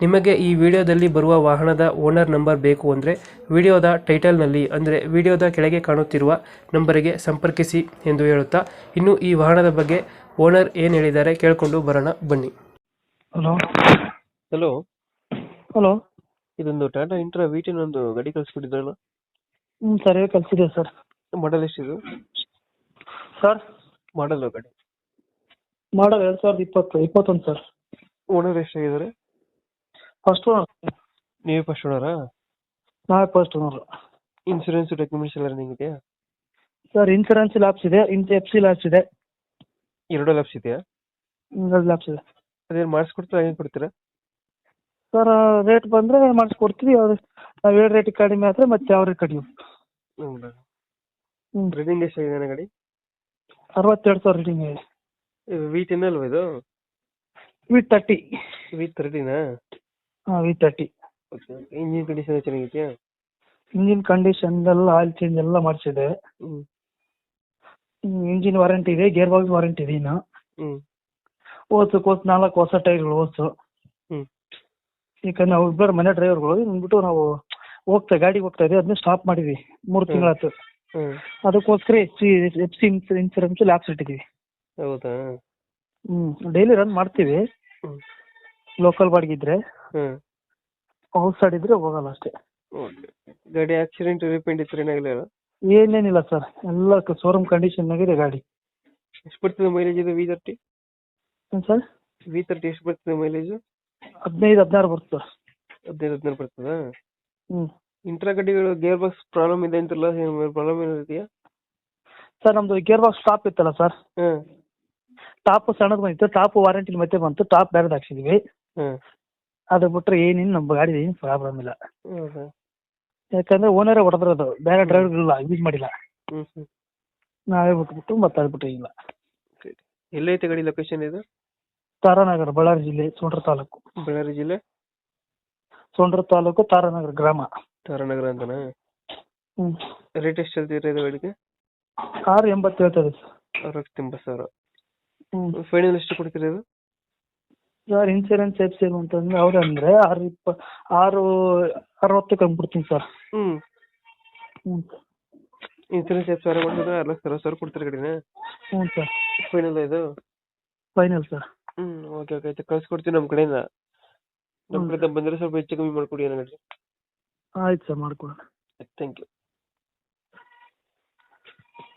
ನಿಮಗೆ ಈ ವಿಡಿಯೋದಲ್ಲಿ ಬರುವ ವಾಹನದ ಓನರ್ ನಂಬರ್ ಬೇಕು ಅಂದರೆ ವಿಡಿಯೋದ ಟೈಟಲ್ನಲ್ಲಿ ಅಂದರೆ ವಿಡಿಯೋದ ಕೆಳಗೆ ಕಾಣುತ್ತಿರುವ ನಂಬರಿಗೆ ಸಂಪರ್ಕಿಸಿ ಎಂದು ಹೇಳುತ್ತಾ ಇನ್ನು ಈ ವಾಹನದ ಬಗ್ಗೆ ಓನರ್ ಏನು ಹೇಳಿದ್ದಾರೆ ಕೇಳಿಕೊಂಡು ಬರೋಣ ಬನ್ನಿ. ಹಲೋ. ಹಲೋ. ಹಲೋ. ಇದೊಂದು ಟಾಟಾ ಇಂಟ್ರಾ ವೀಟಿನ ಒಂದು ಗಾಡಿ ಕಳಿಸ್ಬಿಟ್ಟಿದ್ರಲ್ಲ ಹ್ಞೂ ಸರ್ ಹೇಗೆ ಕಳಿಸಿದೆ ಸರ್. ಮಾಡಲ್ ಎಷ್ಟಿದು? ಸರ್? ಮಾಡಲ್ ಗಾಡಿ. ಮಾಡಲ್ ಎರಡು ಸಾವಿರದ ಇಪ್ಪತ್ತು ಇಪ್ಪತ್ತೊಂದು ಸರ್. ಓನರ್ ಎಷ್ಟಾಗಿದ್ದಾರೆ? ಫಸ್ಟ್ ಓನರ್ ನೀವೇ ಫಸ್ಟ್ ಓನರಾ ನಾವೇ ಫಸ್ಟ್ ಓನರ್ ಇನ್ಸೂರೆನ್ಸ್ ಡಾಕ್ಯುಮೆಂಟ್ಸ್ ಎಲ್ಲ ರನ್ನಿಂಗ್ ಇದೆಯಾ ಸರ್ ಇನ್ಸೂರೆನ್ಸ್ ಲ್ಯಾಬ್ಸ್ ಇದೆ ಇನ್ ಎಫ್ ಸಿ ಲ್ಯಾಬ್ಸ್ ಇದೆ. ಎರಡು ಲ್ಯಾಬ್ಸ್ ಇದೆಯಾ? ಎರಡು ಲ್ಯಾಬ್ಸ್ ಇದೆ. ಅದೇನು ಮಾಡಿಸ್ಕೊಡ್ತೀರಾ ಏನು ಕೊಡ್ತೀರಾ? ಸರ್ ರೇಟ್ ಬಂದರೆ ಮಾಡಿಸ್ಕೊಡ್ತೀವಿ ಅವ್ರು ನಾವು ಹೇಳಿ ರೇಟಿಗೆ ಕಡಿಮೆ ಆದರೆ ಮತ್ತೆ ಯಾವ ರೇಟ್ ಕಡಿಮೆ. ಹೌದಾ? ಹ್ಞೂ ರೀಡಿಂಗ್ ಎಷ್ಟಾಗಿದೆ ಗಾಡಿ? ಅರವತ್ತೆರಡು ಸಾವಿರ ರೀಡಿಂಗ್ ಇದೆ ವಿ ಟೆನ್ ಅಲ್ವಾ ಇದು? ವಿ ತರ್ಟಿ ವಿ ತರ್ಟಿನಾ ಹಾಂ V thirty okay engine condition ಚೆನ್ನಾಗಿದೆಯಾ? ಇಂಜಿನ್ ಕಂಡೀಷನ್ ಎಲ್ಲ ಆಯಿಲ್ ಚೇಂಜ್ ಎಲ್ಲ ಮಾಡಿಸಿದೆ. ಹ್ಞೂ ಇಂಜಿನ್ ವಾರಂಟಿ ಇದೆ ಗೇರ್ ಬಾಕ್ಸ್ ವಾರಂಟಿ ಇದೆ ಇನ್ನು. ಹ್ಞೂ ಓಸು ಕೋಸ್ ನಾಲ್ಕು ಹೊಸ ಟೈರ್ಗಳು ಓಸು. ಈಗ ನಾವು ಇಬ್ಬರು ಮನೆ ಡ್ರೈವರ್ಗಳು ಅಂದ್ಬಿಟ್ಟು ನಾವು ಹೋಗ್ತಾ ಗಾಡಿ ಹೋಗ್ತಾ ಇದ್ದೀವಿ ಅದನ್ನ ಸ್ಟಾಪ್ ಮಾಡಿದ್ವಿ. ಮೂರು. ತಿಂಗಳಾಯ್ತು. ಹ್ಞೂ ಅದಕ್ಕೋಸ್ಕರ F C F C insurance lapse ಇಟ್ಟಿದ್ದೀವಿ ಹೌದಾ? ಹ್ಞೂ ಡೈಲಿ ರನ್ ಮಾಡ್ತೀವಿ. ಹ್ಞೂ ಲೋಕಲ್ ಬಾಡಿಗೆ ಇದ್ರೆ. ಹ್ಞೂ ಔಟ್ ಸೈಡ್ ಇದ್ರೆ ಹೋಗಲ್ಲ ಅಷ್ಟೇ. ಓಕೆ ಗಾಡಿ ಆಕ್ಸಿಡೆಂಟ್ ರಿಪೇಂಟ್ ಇತ್ತು ಏನಾಗಲಿಲ್ಲ ಏನೇನಿಲ್ಲ ಸರ್ ಎಲ್ಲ ಶೋರೂಮ್ ಕಂಡೀಷನ್ನಾಗಿದೆ ಗಾಡಿ. ಎಷ್ಟು ಬರ್ತದೆ ಮೈಲೇಜ್ ಇದೆ ವಿ ತರ್ಟಿ ಏನು ಸರ್ ವಿ ತರ್ಟಿ ಎಷ್ಟು ಬರ್ತದೆ ಮೈಲೇಜ್ ಹದಿನೈದು ಹದಿನಾರು ಬರುತ್ತೆ ಸರ್ ಹದಿನೈದು ಹದಿನಾರು ಬರ್ತದಾ? ಹ್ಞೂ ಇಂಟ್ರಾ ಗಾಡಿಗಳು ಗೇರ್ ಬಾಕ್ಸ್ ಪ್ರಾಬ್ಲಮ್ ಇದೆ ಅಂತಲ್ಲ? ಪ್ರಾಬ್ಲಮ್ ಏನಾದ್ರು ಇದೆಯಾ? ಸರ್ ನಮ್ದು ಗೇರ್ ಬಾಕ್ಸ್ ಟಾಪ್ ಇತ್ತಲ್ಲ ಸರ್ ಹಾಂ ಟಾಪ್ ಸಣ್ಣದು ಬಂದಿತ್ತು. ಟಾಪ್ ವಾರಂಟಿ ಮತ್ತೆ ಬಂತು. ಟಾಪ್ ಬೇರೆದು ಹಾಕ್ಸಿದ್ವಿ. ಹಾಂ ಅದು ಬಿಟ್ರೆ ಏನೇನು ನಮ್ಮ ಗಾಡಿ ಏನು ಪ್ರಾಬ್ಲಮ್ ಇಲ್ಲ. ಯಾಕಂದ್ರೆ ಯಾಕಂದ್ರೆ ಹೊಡೆದ್ರೆ ಅದು ಬೇರೆ ಡ್ರೈವರ್ ಇಲ್ಲ ಯೂಸ್ ಮಾಡಿಲ್ಲ. ಹ್ಞೂ ಹ್ಞೂ ನಾವೇ ಬಿಟ್ಬಿಟ್ಟು ಮತ್ತೆ ಅದು ಬಿಟ್ಟು ಇಲ್ಲ. ಎಲ್ಲೈತೆ ಗಾಡಿ ಲೊಕೇಶನ್ ಇದು? ತಾರಾನಗರ ಬಳ್ಳಾರಿ ಜಿಲ್ಲೆ ಸೋಂಡ್ರ ತಾಲೂಕು. ಬಳ್ಳಾರಿ ಜಿಲ್ಲೆ? ಸೋಂಡ್ರ ತಾಲೂಕು ತಾರಾನಗರ ಗ್ರಾಮ. ತಾರಾನಗರ ಅಂತನಾ? ಹ್ಞೂ ರೇಟ್ ಎಷ್ಟು ಹೇಳ್ತೀರಿ ಇದು ಗಾಡಿಗೆ? ಆರು ಎಂಬತ್ತು ಹೇಳ್ತದೆ ಸರ್ ಅರವತ್ತು ಎಂಬತ್ತು ಸಾವಿರ. ಹ್ಞೂ ಫೈನಲ್ ಎಷ್ಟು ಕೊಡ್ತೀರಿ ಇದು ಸರ್ ಇನ್ಸೂರೆನ್ಸ್ ಸೇರ್ಸಿಲ್ಲ ಸಿ ಅಂತಂದ್ರೆ ಅವ್ರಂದ್ರೆ ಆರು ಇಪ್ಪ ಆರು ಅರವತ್ತಕ್ಕೆ ಅಂದ್ಬಿಡ್ತೀನಿ ಸರ್. ಹ್ಮ್. ಹ್ಞೂ ಇನ್ಸೂರೆನ್ಸ್ ಎಷ್ಟು ಸಾವಿರ ಆರು ಲಕ್ಷ ಅರವತ್ತು ಸಾವಿರ ಕೊಡ್ತಾರೆ ಕಡಿಮೆ? ಹ್ಞೂ ಸರ್. ಫೈನಲ್ ಇದು? Final sir. ಹ್ಞೂ ಓಕೆ ಓಕೆ ಆಯ್ತು. ಕಳ್ಸ್ಕೊಡ್ತೀನಿ ನಮ್ಮ ಕಡೆಯಿಂದ. ನಮ್ಮ ಕಡೆ ಕಡೆಯಿಂದ ಬಂದರೆ ಸ್ವಲ್ಪ ಹೆಚ್ಚು ಕಮ್ಮಿ ಮಾಡಿಕೊಡಿ ಏನಾಗುತ್ತೆ ಆಯ್ತು ಸರ್ ಮಾಡ್ಕೊಡೋಣ. Thank you